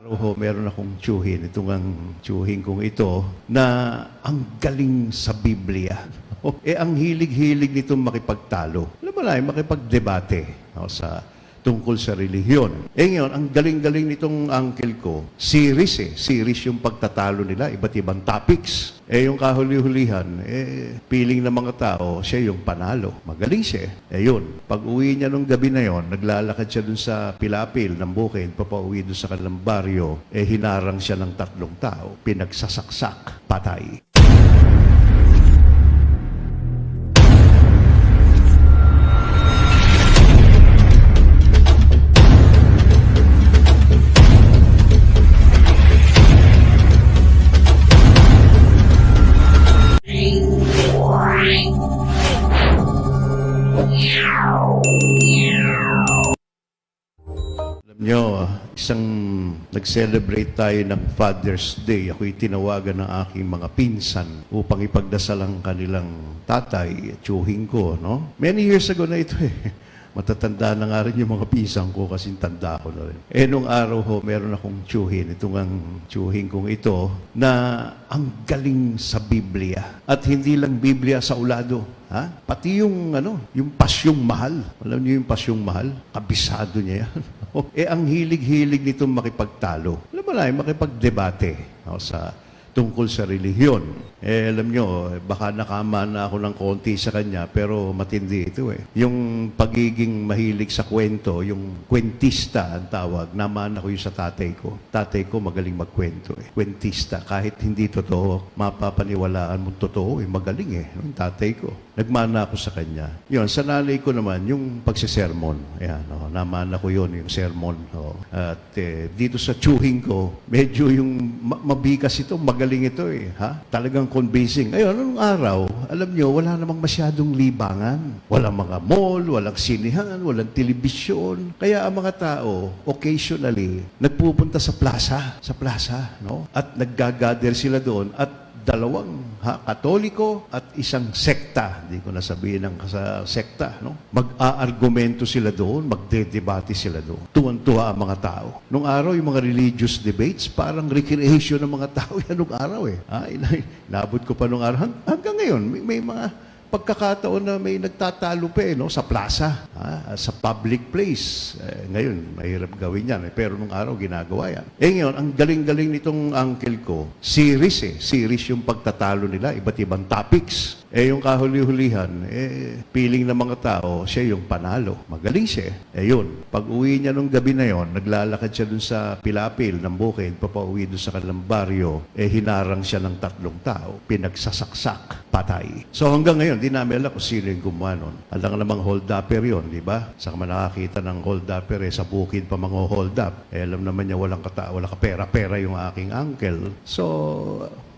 Araw ho, meron akong tsuhin. Itong ang tsuhin kong ito na ang galing sa Biblia. eh, ang hilig-hilig nitong makipagtalo. Alam mo na, eh, makipagdebate no, sa tungkol sa relihiyon. Eh ngayon, ang galing-galing nitong uncle ko, series eh. Series yung pagtatalo nila, iba't ibang topics. Eh yung kahuli-hulihan, eh piling ng mga tao, siya yung panalo. Magaling siya. Eh yun, pag uwi niya nung gabi na yon, naglalakad siya dun sa Pilapil ng bukid, papauwi dun sa kanilang baryo, eh hinarang siya ng tatlong tao, pinagsasaksak, patay. Nag-celebrate tayo ng Father's Day. Ako'y tinawagan ng aking mga pinsan upang ipagdasal ang kanilang tatay, tsuhin ko, no? Many years ago na ito eh. Matatanda na nga rin yung mga pinsan ko kasi tanda ko na rin. Eh, nung araw ho, meron akong tsuhin. Itong ang tsuhin kong ito na ang galing sa Biblia. At hindi lang Biblia sa ulado. Ha? Pati yung ano, yung pasyong mahal. Alam niyo yung pasyong mahal? Kabisado niya yan. eh ang hilig-hilig nitong makipagtalo. Alam mo na, makipagdebate no, sa tungkol sa relihiyon. Eh, alam nyo, eh, baka nakama na ako ng konti sa kanya, pero matindi ito eh. Yung pagiging mahilig sa kwento, yung kwentista ang tawag, naman ako yung sa tatay ko. Tatay ko magaling magkwento eh. Kwentista, kahit hindi totoo, mapapaniwalaan mo totoo eh, magaling eh. Yung tatay ko. Nagmana ako sa kanya. Yun, sa nanay ko naman, yung pagsisermon. Ayan, oh, namana ko yun, yung sermon. Oh. At eh, dito sa tsuhin ko, medyo yung ma- mabigas ito, magaling ito eh. Ha? Talagang convincing. Ayun, anong araw, alam nyo, wala namang masyadong libangan. Walang mga mall, walang sinihan, walang telebisyon. Kaya ang mga tao, occasionally, nagpupunta sa plaza, sa plaza, no? At naggagather sila doon at dalawang ha, katoliko at isang sekta, hindi ko nasabihin ng sa sekta, no? Mag-aargumento sila doon, magdedebate sila doon. Tuwan-tuwa ang mga tao. Nung araw, yung mga religious debates, parang recreation ng mga tao yan nung araw eh. Ha? Ina- Inabot ko pa nung araw. Hang- Hanggang ngayon, may, may mga pagkakataon na may nagtatalo pa eh, no? sa plaza, ha? sa public place. Eh, ngayon, mahirap gawin yan. Eh, pero nung araw, ginagawa yan. Eh ngayon, ang galing-galing nitong uncle ko, series eh. Series yung pagtatalo nila, iba't ibang topics. Eh yung kahuli-hulihan, eh piling ng mga tao, siya yung panalo. Magaling siya. Eh yun, pag uwi niya nung gabi na yon, naglalakad siya dun sa Pilapil ng bukid, papauwi dun sa kanilang baryo, eh hinarang siya ng tatlong tao, pinagsasaksak, patay. So hanggang ngayon, di namin alam kung sino yung gumawa nun. Alam namang hold-upper yun, di ba? Saka man nakakita ng hold-upper eh, sa bukid pa mga hold-up. Eh alam naman niya walang kata, wala ka pera-pera yung aking uncle. So,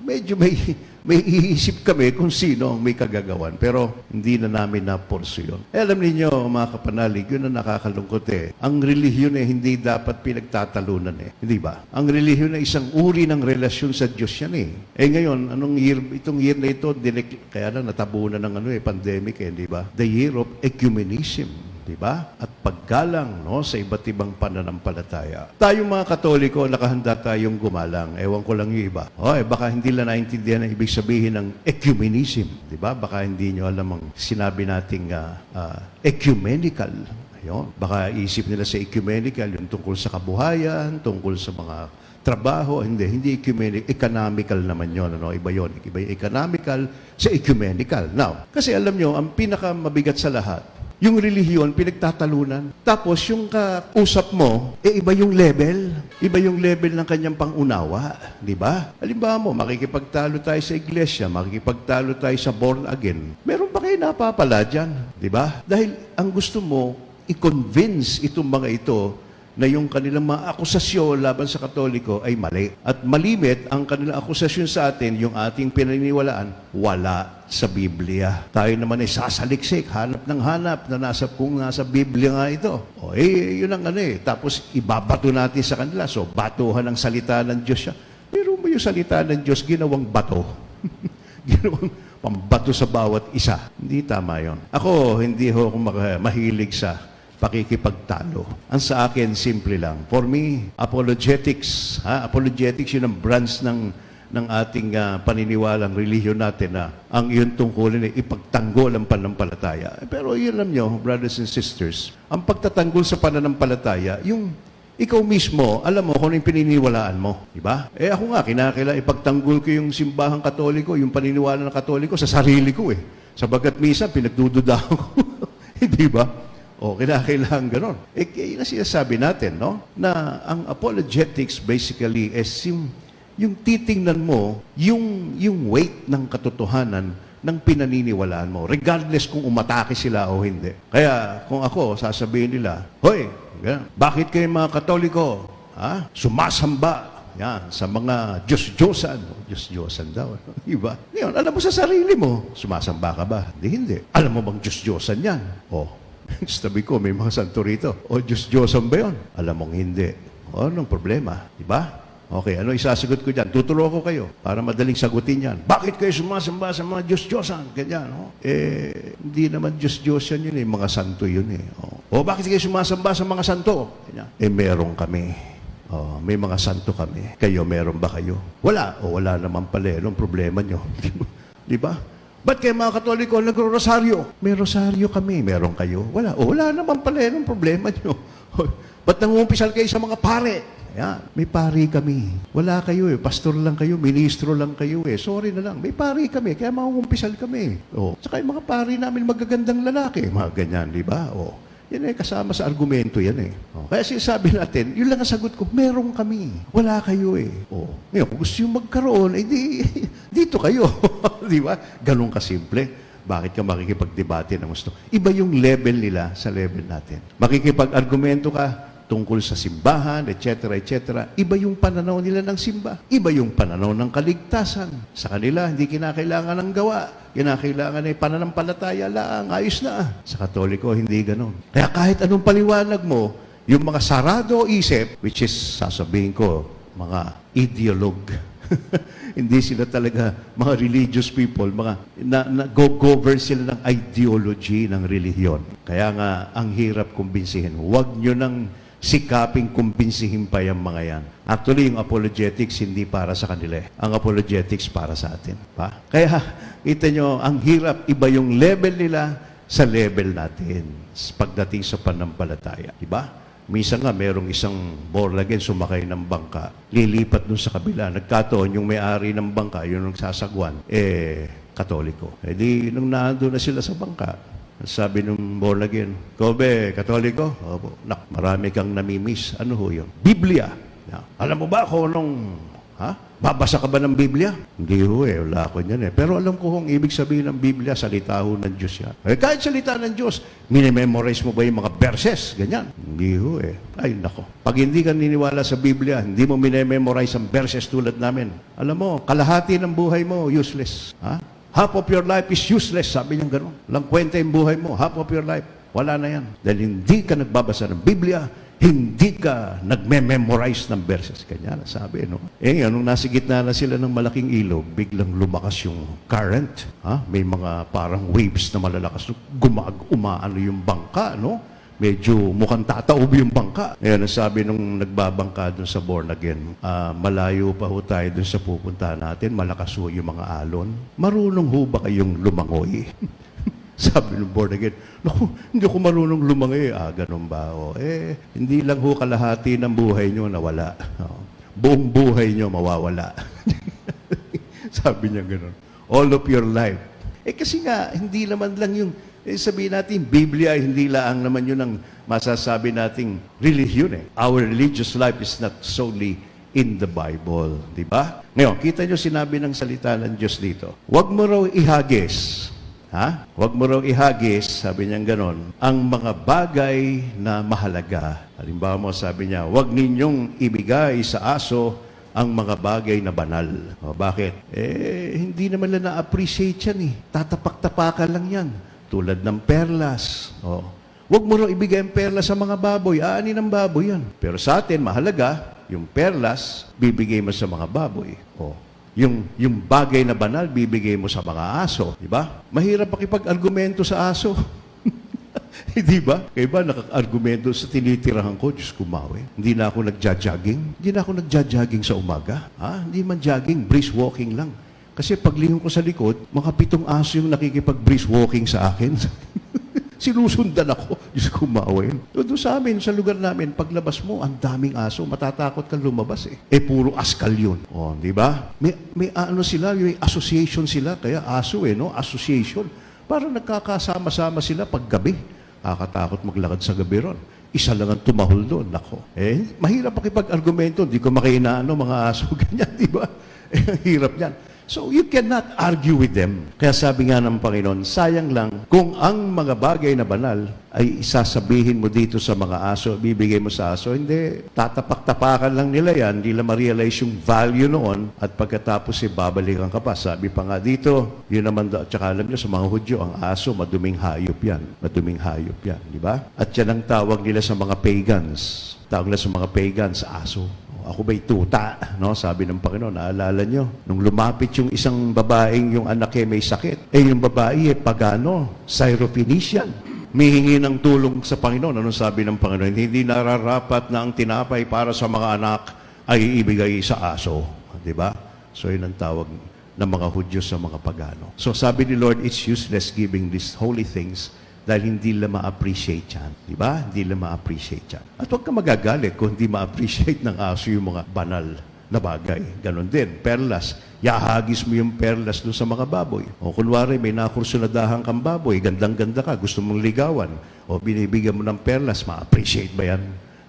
medyo may may iisip kami kung sino ang may kagagawan. Pero hindi na namin na-pursue yun. Eh, alam ninyo, mga kapanalig, yun ang nakakalungkot eh. Ang relihiyon eh, hindi dapat pinagtatalunan eh. Hindi ba? Ang relihiyon ay isang uri ng relasyon sa Diyos yan eh. Eh ngayon, anong year, itong year na ito, dinek- kaya na natabunan ng ano eh, pandemic eh, di ba? The year of ecumenism di ba? At paggalang no sa iba't ibang pananampalataya. Tayong mga Katoliko, nakahanda tayong gumalang. Ewan ko lang yung iba. Eh, baka hindi lang naintindihan ang ibig sabihin ng ecumenism, di ba? Baka hindi nyo alam ang sinabi nating ah, ah, ecumenical. Ayun. Baka isip nila sa ecumenical, yung tungkol sa kabuhayan, tungkol sa mga trabaho, hindi, hindi ecumenical, economical naman yon ano, iba yon iba yung economical sa ecumenical. Now, kasi alam nyo, ang pinakamabigat sa lahat, yung relihiyon, pinagtatalunan. Tapos, yung kausap mo, eh, iba yung level. Iba yung level ng kanyang pangunawa. Di ba? Halimbawa mo, makikipagtalo tayo sa iglesia, makikipagtalo tayo sa born again. Meron ba kayo napapala dyan? Di ba? Dahil ang gusto mo, i-convince itong mga ito na yung kanilang mga akusasyon laban sa Katoliko ay mali. At malimit ang kanilang akusasyon sa atin, yung ating pinaniniwalaan, wala sa Biblia. Tayo naman ay sasaliksik, hanap ng hanap na nasa kung nasa Biblia nga ito. O eh, yun ang ano eh. Tapos ibabato natin sa kanila. So, batuhan ang salita ng Diyos siya. Pero mo yung salita ng Diyos ginawang bato. ginawang pambato sa bawat isa. Hindi tama yon. Ako, hindi ho ako mahilig sa pakikipagtalo. Ang sa akin, simple lang. For me, apologetics, ha? apologetics yun ang branch ng ng ating ah, paniniwalang relihiyon natin na ang iyon tungkulin ay ipagtanggol ang pananampalataya. Pero yun alam nyo, brothers and sisters, ang pagtatanggol sa pananampalataya, yung ikaw mismo, alam mo kung ano yung pininiwalaan mo. Di ba? Eh ako nga, kinakailangan ipagtanggol ko yung simbahang katoliko, yung paniniwala ng katoliko sa sarili ko eh. Sabagat misa, pinagdududa ko. Hindi ba? O, kinakailangan ganon. Eh, kaya na sinasabi natin, no? Na ang apologetics basically is yung, yung titingnan mo, yung, yung weight ng katotohanan ng pinaniniwalaan mo, regardless kung umatake sila o hindi. Kaya kung ako, sasabihin nila, Hoy, ganun, bakit kayo mga katoliko, ha? sumasamba yan, sa mga Diyos-Diyosan. Diyos-Diyosan daw. Diba? Ngayon, alam mo sa sarili mo, sumasamba ka ba? Hindi, hindi. Alam mo bang Diyos-Diyosan yan? O, sabi ko, may mga santo rito. O, Diyos-Diyosan ba yun? Alam mong hindi. O, anong problema? Diba? Okay, ano isasagot ko dyan? Tuturo ko kayo para madaling sagutin yan. Bakit kayo sumasamba sa mga Diyos-Diyosan? Ganyan, no? Eh, hindi naman Diyos-Diyosan yun eh. Mga santo yun eh. O, o bakit kayo sumasamba sa mga santo? Ganyan. Eh, meron kami. Oh, may mga santo kami. Kayo, meron ba kayo? Wala. O wala naman pala. eh. Anong problema nyo? Di ba? Ba't kayo mga katoliko nagro-rosaryo? May rosaryo kami. Meron kayo? Wala. O wala naman pala. Anong problema nyo? Ba't nangumpisal kayo sa mga pare? Yan. May pari kami. Wala kayo eh. Pastor lang kayo. Ministro lang kayo eh. Sorry na lang. May pari kami. Kaya mangungumpisal kami. O. Tsaka yung mga pari namin magagandang lalaki. Mga ganyan, di ba? O. Yan eh, kasama sa argumento yan eh. O, Kaya sinasabi natin, yun lang ang sagot ko, meron kami. Wala kayo eh. O, ngayon, kung gusto yung magkaroon, eh di, dito kayo. di ba? Ganun kasimple. Bakit ka makikipagdebate ng gusto? Iba yung level nila sa level natin. Makikipag-argumento ka tungkol sa simbahan, etc., etc. Iba yung pananaw nila ng simba. Iba yung pananaw ng kaligtasan. Sa kanila, hindi kinakailangan ng gawa. Kinakailangan ay pananampalataya lang. Ayos na. Sa katoliko, hindi ganon. Kaya kahit anong paliwanag mo, yung mga sarado isip, which is, sasabihin ko, mga ideolog. hindi sila talaga mga religious people, mga na, na go-govern sila ng ideology ng relihiyon. Kaya nga, ang hirap kumbinsihin. Huwag nyo nang sikaping kumbinsihin pa yung mga yan. Actually, yung apologetics hindi para sa kanila. eh. Ang apologetics para sa atin. Pa? Kaya, kita nyo, ang hirap, iba yung level nila sa level natin pagdating sa panampalataya. Diba? Minsan nga, merong isang born again, sumakay ng bangka, lilipat dun sa kabila. Nagkataon, yung may-ari ng bangka, yung nagsasagwan, eh, katoliko. Eh di, nung naando na sila sa bangka, sabi nung born again, Kobe, katoliko? Opo. Nak, marami kang namimiss. Ano ho yun? Biblia. Ya. Alam mo ba kung anong, ha? Babasa ka ba ng Biblia? Hindi ho eh, wala ako niyan eh. Pero alam ko kung ibig sabihin ng Biblia, salita ho ng Diyos yan. Eh, kahit salita ng Diyos, minimemorize mo ba yung mga verses? Ganyan. Hindi ho eh. Ay, nako. Pag hindi ka niniwala sa Biblia, hindi mo minimemorize ang verses tulad namin. Alam mo, kalahati ng buhay mo, useless. Ha? Half of your life is useless. Sabi niya gano'n. Walang kwenta yung buhay mo. Half of your life. Wala na yan. Dahil hindi ka nagbabasa ng Biblia, hindi ka nagme-memorize ng verses. Kanya na sabi, no? Eh, nung nasa gitna na sila ng malaking ilog, biglang lumakas yung current. Ha? May mga parang waves na malalakas. Gumag, umaano yung bangka, no? Medyo mukhang tataob yung bangka. Ngayon, ang sabi nung nagbabangka dun sa born again, ah, malayo pa ho tayo dun sa pupunta natin, malakas ho yung mga alon. Marunong ho ba kayong lumangoy? sabi ng born again, Naku, hindi ako marunong lumangoy. Ah, ganun ba? O, eh, hindi lang ho kalahati ng buhay nyo nawala. O, buong buhay nyo mawawala. sabi niya ganun. All of your life. Eh kasi nga, hindi naman lang yung eh, sabihin natin, Biblia, hindi lang naman yun ang masasabi nating religion eh. Our religious life is not solely in the Bible. Di ba? Ngayon, kita nyo sinabi ng salita ng Diyos dito. Huwag mo raw ihagis. Ha? Huwag mo raw ihagis, sabi niya ganon, ang mga bagay na mahalaga. Halimbawa mo, sabi niya, huwag ninyong ibigay sa aso ang mga bagay na banal. O, bakit? Eh, hindi naman na na-appreciate yan eh. Tatapak-tapakan lang yan. Tulad ng perlas. O, Huwag mo raw ibigay ang perlas sa mga baboy. Aani ng baboy yan. Pero sa atin, mahalaga, yung perlas, bibigay mo sa mga baboy. O, yung, yung bagay na banal, bibigay mo sa mga aso. Di ba? Mahirap pakipag-argumento sa aso. Hindi ba? Kaya ba nakaka-argumento sa tinitirahan ko, Diyos kumawi. Hindi na ako nagja-jogging. Hindi na ako nagja-jogging sa umaga. Ha? Hindi man jogging, brisk walking lang. Kasi paglingon ko sa likod, mga pitong aso yung nakikipag-brisk walking sa akin. Sinusundan ako. Diyos ko mawin. Doon sa amin, sa lugar namin, paglabas mo, ang daming aso. Matatakot kang lumabas eh. Eh, puro askal yun. O, di ba? May, may ano sila, may association sila. Kaya aso eh, no? Association. Para nagkakasama-sama sila pag gabi. Nakakatakot maglakad sa gabi ron. Isa lang ang tumahol doon. Nako. Eh, mahirap makipag-argumento. Di ko makinaano mga aso. Ganyan, di ba? Eh, hirap yan. So you cannot argue with them. Kaya sabi nga ng Panginoon, sayang lang kung ang mga bagay na banal ay isasabihin mo dito sa mga aso, bibigay mo sa aso, hindi, tatapak-tapakan lang nila yan, hindi lang ma-realize yung value noon at pagkatapos eh, babalikan ka pa. Sabi pa nga dito, yun naman, at saka alam nyo, sa mga Hudyo, ang aso, maduming hayop yan. Maduming hayop yan, di ba? At yan ang tawag nila sa mga pagans. Tawag nila sa mga pagans, aso. Ako ba'y tuta? No? Sabi ng Panginoon, naalala nyo, nung lumapit yung isang babaeng yung anak niya may sakit, eh yung babae eh pagano, Syrophoenician. Mihingi ng tulong sa Panginoon. Anong sabi ng Panginoon? Hindi nararapat na ang tinapay para sa mga anak ay ibigay sa aso. Di ba? So yun ang tawag ng mga Hudyo sa mga pagano. So sabi ni Lord, it's useless giving these holy things dahil hindi nila ma-appreciate yan. Di ba? Hindi nila ma-appreciate yan. At huwag ka magagalit kung hindi ma-appreciate ng aso yung mga banal na bagay. Ganon din. Perlas. Yahagis mo yung perlas doon sa mga baboy. O kunwari, may nakursunadahan kang baboy, gandang-ganda ka, gusto mong ligawan. O binibigyan mo ng perlas, ma-appreciate ba yan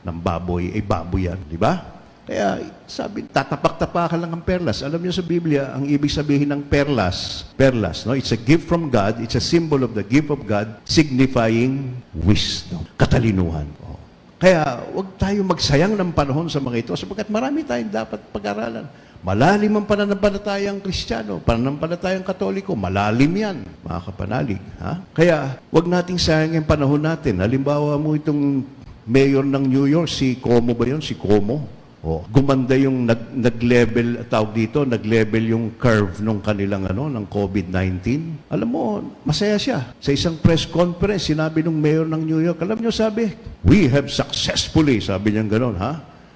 ng baboy? Eh, baboy yan. Di ba? Kaya sabi, tatapak-tapakan lang ang perlas. Alam niyo sa Biblia, ang ibig sabihin ng perlas, perlas, no? It's a gift from God. It's a symbol of the gift of God signifying wisdom, katalinuhan. Oh. Kaya huwag tayo magsayang ng panahon sa mga ito sapagkat marami tayong dapat pag-aralan. Malalim ang pananampalatayang Kristiyano, pananampalatayang Katoliko, malalim yan, mga kapanalig. Ha? Kaya huwag nating sayangin ang panahon natin. Halimbawa mo itong mayor ng New York, si Como ba yun? Si Como. Oh, gumanda yung nag, nag-level tawag dito, nag-level yung curve nung kanilang ano ng COVID-19. Alam mo, masaya siya. Sa isang press conference, sinabi nung mayor ng New York, alam niyo sabi, we have successfully, sabi niya gano'n, ha?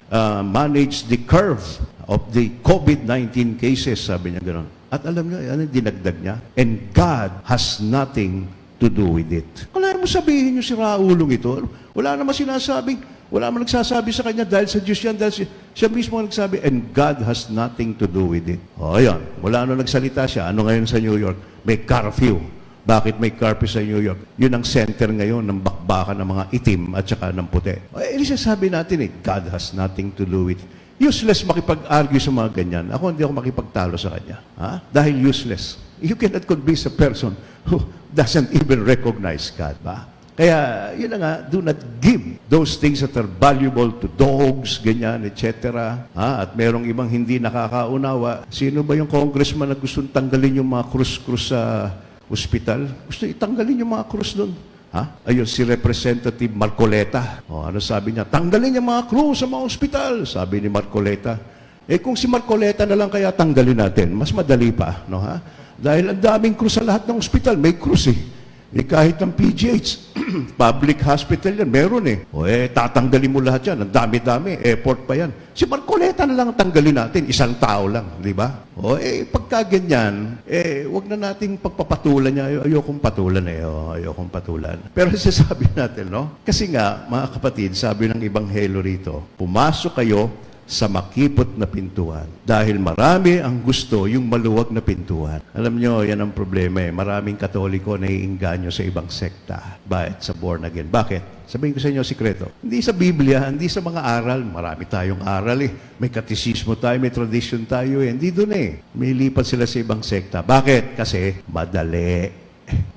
Uh, managed the curve of the COVID-19 cases, sabi niya gano'n. At alam niyo, ano dinagdag niya? And God has nothing to do with it. Wala mo sabihin yung si Raulong ito. Wala naman sinasabing, wala naman nagsasabi sa kanya dahil sa Diyos yan, dahil si, siya mismo ang nagsabi, and God has nothing to do with it. O, ayan. Wala ano nagsalita siya. Ano ngayon sa New York? May curfew. Bakit may curfew sa New York? Yun ang center ngayon ng bakbakan ng mga itim at saka ng puti. Eh, sabi natin eh, God has nothing to do with it. Useless makipag-argue sa mga ganyan. Ako hindi ako makipagtalo sa kanya. Ha? Dahil useless. You cannot convince a person who doesn't even recognize God. Ba? Kaya, yun na nga, do not give those things that are valuable to dogs, ganyan, etc. Ha? At merong ibang hindi nakakaunawa. Sino ba yung congressman na gustong tanggalin yung mga krus-krus sa ospital? Gusto itanggalin yung mga krus doon. Ha? Ayun, si Representative Marcoleta. O, ano sabi niya? Tanggalin yung mga krus sa mga ospital, sabi ni Marcoleta. Eh kung si Marcoleta na lang kaya tanggalin natin, mas madali pa, no ha? Dahil ang daming krus sa lahat ng ospital, may krus eh. Eh kahit ng PGH, public hospital yan, meron eh. O eh, tatanggalin mo lahat yan. Ang dami-dami, airport pa yan. Si Marcoleta na lang ang tanggalin natin, isang tao lang, di ba? O eh, pagka ganyan, eh, wag na nating pagpapatulan niya. Ay- Ayokong patulan eh, o, ayokong patulan. Pero sasabi natin, no? Kasi nga, mga kapatid, sabi ng Ibanghelo rito, pumasok kayo sa makipot na pintuan. Dahil marami ang gusto yung maluwag na pintuan. Alam nyo, yan ang problema eh. Maraming katoliko na iinganyo sa ibang sekta. Bakit? Sa born again. Bakit? Sabihin ko sa inyo sikreto. Hindi sa Biblia, hindi sa mga aral. Marami tayong aral eh. May katisismo tayo, may tradition tayo eh. Hindi doon eh. May lipat sila sa ibang sekta. Bakit? Kasi madali.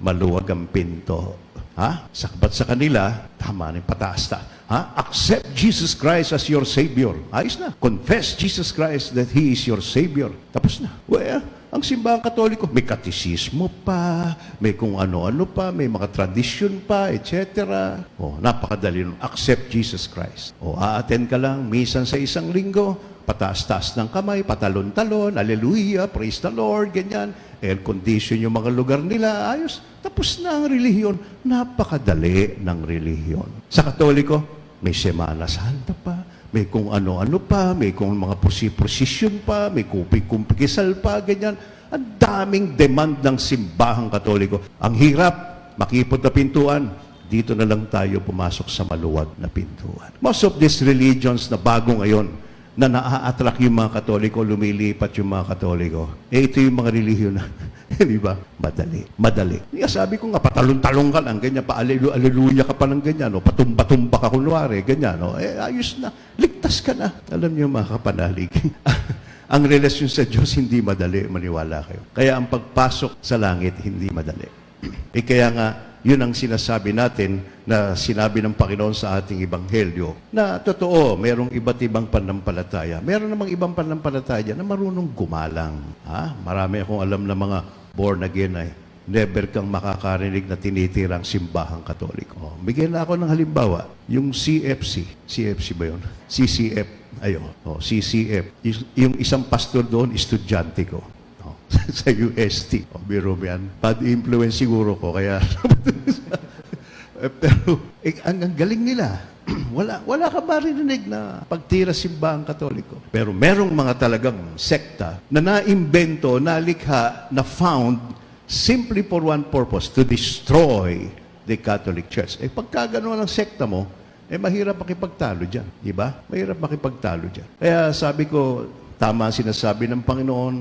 Maluwag ang pinto. Ha? Sakbat sa kanila, tama na yung pataas ta. Ha? Accept Jesus Christ as your Savior. Ayos na. Confess Jesus Christ that He is your Savior. Tapos na. Well, Ang simbahan katoliko, may katisismo pa, may kung ano-ano pa, may mga tradisyon pa, etc. O, napakadali nun. Accept Jesus Christ. O, a-attend ka lang, misan sa isang linggo, pataas-taas ng kamay, patalon-talon, hallelujah, praise the Lord, ganyan. Air condition yung mga lugar nila, ayos. Tapos na ang relihiyon. Napakadali ng relihiyon. Sa katoliko, may Semana Santa pa, may kung ano-ano pa, may kung mga prosi-prosesyon pa, may kupi-kumpikisal pa, ganyan. Ang daming demand ng simbahang katoliko. Ang hirap, makipot na pintuan, dito na lang tayo pumasok sa maluwag na pintuan. Most of these religions na bago ngayon, na naa-attract yung mga katoliko, lumilipat yung mga katoliko. Eh, ito yung mga relihiyon na, di ba? Madali. Madali. Kaya sabi ko nga, patalong-talong ka lang, ganyan, pa aleluya ka pa ng ganyan, o patumba-tumba ka kunwari, ganyan, o, eh, ayos na. Ligtas ka na. Alam niyo, mga kapanalig, ang relasyon sa Diyos hindi madali, maniwala kayo. Kaya ang pagpasok sa langit, hindi madali. eh, kaya nga, yun ang sinasabi natin na sinabi ng Panginoon sa ating Ebanghelyo na totoo, merong iba't ibang pananampalataya. Meron namang ibang pananampalataya na marunong gumalang. Ha? Marami akong alam na mga born again ay never kang makakarinig na tinitirang simbahang katoliko. Oh, bigyan na ako ng halimbawa, yung CFC. CFC ba yun? CCF. Ayun. Oh, CCF. Yung isang pastor doon, estudyante ko. Sa UST. O, biro. Bad influence siguro ko, kaya... Eh, Pero, eh, ang, ang galing nila. wala, wala ka marinig na pagtira simbahang katoliko. Pero merong mga talagang sekta na naimbento, nalikha, na found simply for one purpose, to destroy the Catholic Church. Eh, pagka gano'n ang sekta mo, eh, mahirap makipagtalo dyan. Di ba? Mahirap makipagtalo dyan. Kaya sabi ko, tama ang sinasabi ng Panginoon,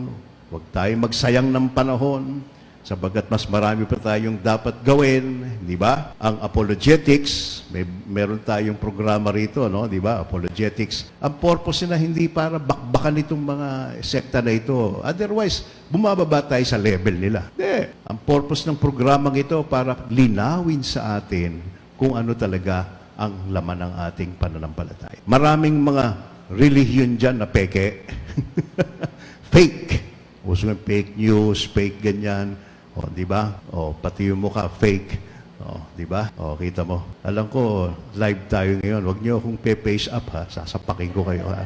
huwag tayong magsayang ng panahon, sabagat mas marami pa tayong dapat gawin, di ba? Ang apologetics, may meron tayong programa rito, no, di ba? Apologetics. Ang purpose na hindi para bakbakan itong mga sekta na ito. Otherwise, bumababa tayo sa level nila. Hindi. Ang purpose ng programang ito para linawin sa atin kung ano talaga ang laman ng ating pananampalataya. Maraming mga relihiyon dyan na peke. fake. Uso ng fake news, fake ganyan. O, di ba? O, pati yung mukha, fake. O, di ba? O, kita mo. Alam ko, live tayo ngayon. Huwag niyo akong pe-face up, ha? Sasapakin ko kayo, ha?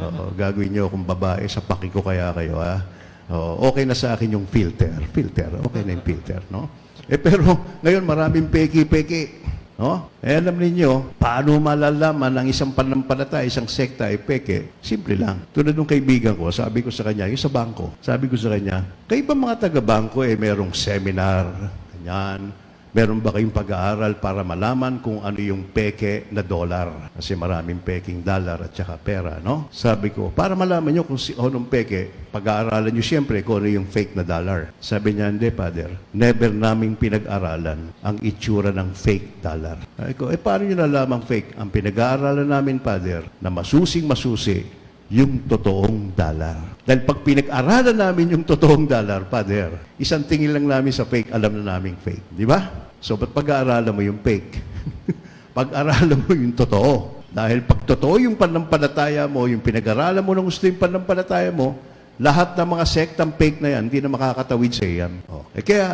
Oo, gagawin niyo akong babae, sapakin ko kaya kayo, ha? O, okay na sa akin yung filter. Filter, okay na yung filter, no? Eh, pero ngayon maraming peki-peki. No? Eh, alam ninyo, paano malalaman ang isang pananampalataya, isang sekta ay peke? Simple lang. Tulad ng kaibigan ko, sabi ko sa kanya, yung sa bangko, sabi ko sa kanya, kayo ba mga taga-bangko eh merong seminar, ganyan, meron ba kayong pag-aaral para malaman kung ano yung peke na dollar? Kasi maraming peking dollar at saka pera, no? Sabi ko, para malaman nyo kung si anong peke, pag-aaralan nyo siyempre kung ano yung fake na dollar. Sabi niya, hindi, Father. Never naming pinag-aralan ang itsura ng fake dollar. Sabi ko, eh paano nyo nalaman fake? Ang pinag-aaralan namin, Father, na masusing masusi, yung totoong dollar. Dahil pag pinag-aralan namin yung totoong dollar, Father, isang tingin lang namin sa fake, alam na namin fake. Di ba? So, ba't pag-aaralan mo yung fake? pag-aralan mo yung totoo. Dahil pag totoo yung panampalataya mo, yung pinag-aralan mo ng gusto yung panampalataya mo, lahat ng mga sektang fake na yan, hindi na makakatawid sa iyan. Oh. Eh kaya,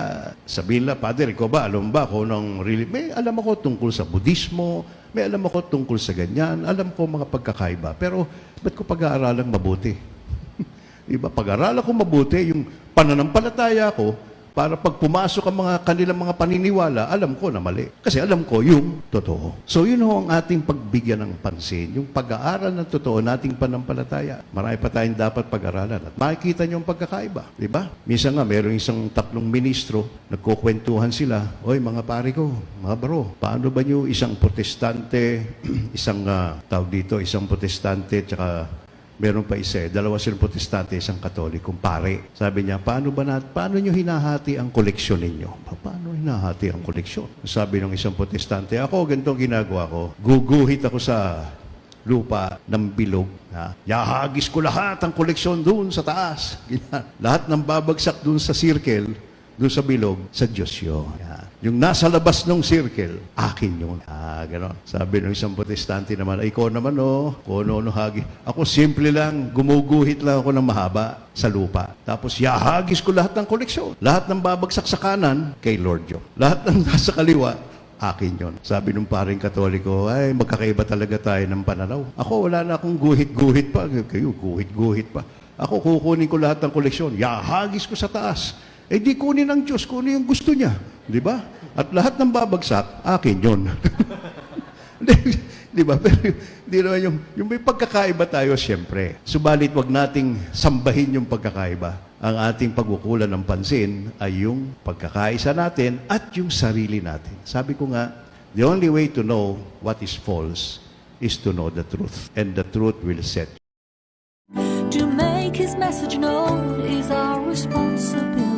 sabihin na, Father, ikaw ba, alam ba ko ng really, may alam ako tungkol sa Budismo, may alam ako tungkol sa ganyan, alam ko mga pagkakaiba. Pero, ba't ko pag-aaralang mabuti? Diba? Pag-aralan ko mabuti, yung pananampalataya ko, para pag pumasok ang mga kanilang mga paniniwala, alam ko na mali. Kasi alam ko yung totoo. So yun ho ang ating pagbigyan ng pansin. Yung pag-aaral ng totoo nating panampalataya. Marami pa tayong dapat pag-aralan. At makikita niyo ang pagkakaiba. Di ba? Minsan nga, meron isang tatlong ministro, nagkukwentuhan sila, Oy, mga pari ko, mga bro, paano ba niyo isang protestante, isang uh, tawag dito, isang protestante, tsaka Meron pa isa eh, dalawa silang protestante, isang katolikong pare. Sabi niya, paano ba nat, paano niyo hinahati ang koleksyon ninyo? Pa- Paano hinahati ang koleksyon? Sabi ng isang protestante, ako, ganito ginagawa ko. Guguhit ako sa lupa ng bilog. Ha? Yahagis ko lahat ang koleksyon doon sa taas. Lahat ng babagsak doon sa circle, doon sa bilog, sa Diyos yun. Yan. Yung nasa labas ng circle, akin yun. Ah, gano'n. Sabi ng isang protestante naman, ikaw naman, oh, kono no hagi. Ako simple lang, gumuguhit lang ako ng mahaba sa lupa. Tapos, yahagis ko lahat ng koleksyon. Lahat ng babagsak sa kanan, kay Lord Joe. Lahat ng nasa kaliwa, akin yon. Sabi nung paring katoliko, ay, magkakaiba talaga tayo ng pananaw. Ako, wala na akong guhit-guhit pa. Kayo, guhit-guhit pa. Ako, kukunin ko lahat ng koleksyon. Yahagis ko sa taas. Eh di kunin ng Diyos, kunin yung gusto niya. Di ba? At lahat ng babagsak, akin yun. Di ba? Pero di naman yung, yung may pagkakaiba tayo, siyempre. Subalit wag nating sambahin yung pagkakaiba. Ang ating pagkukulan ng pansin ay yung pagkakaisa natin at yung sarili natin. Sabi ko nga, the only way to know what is false is to know the truth. And the truth will set To make his message known is our responsibility.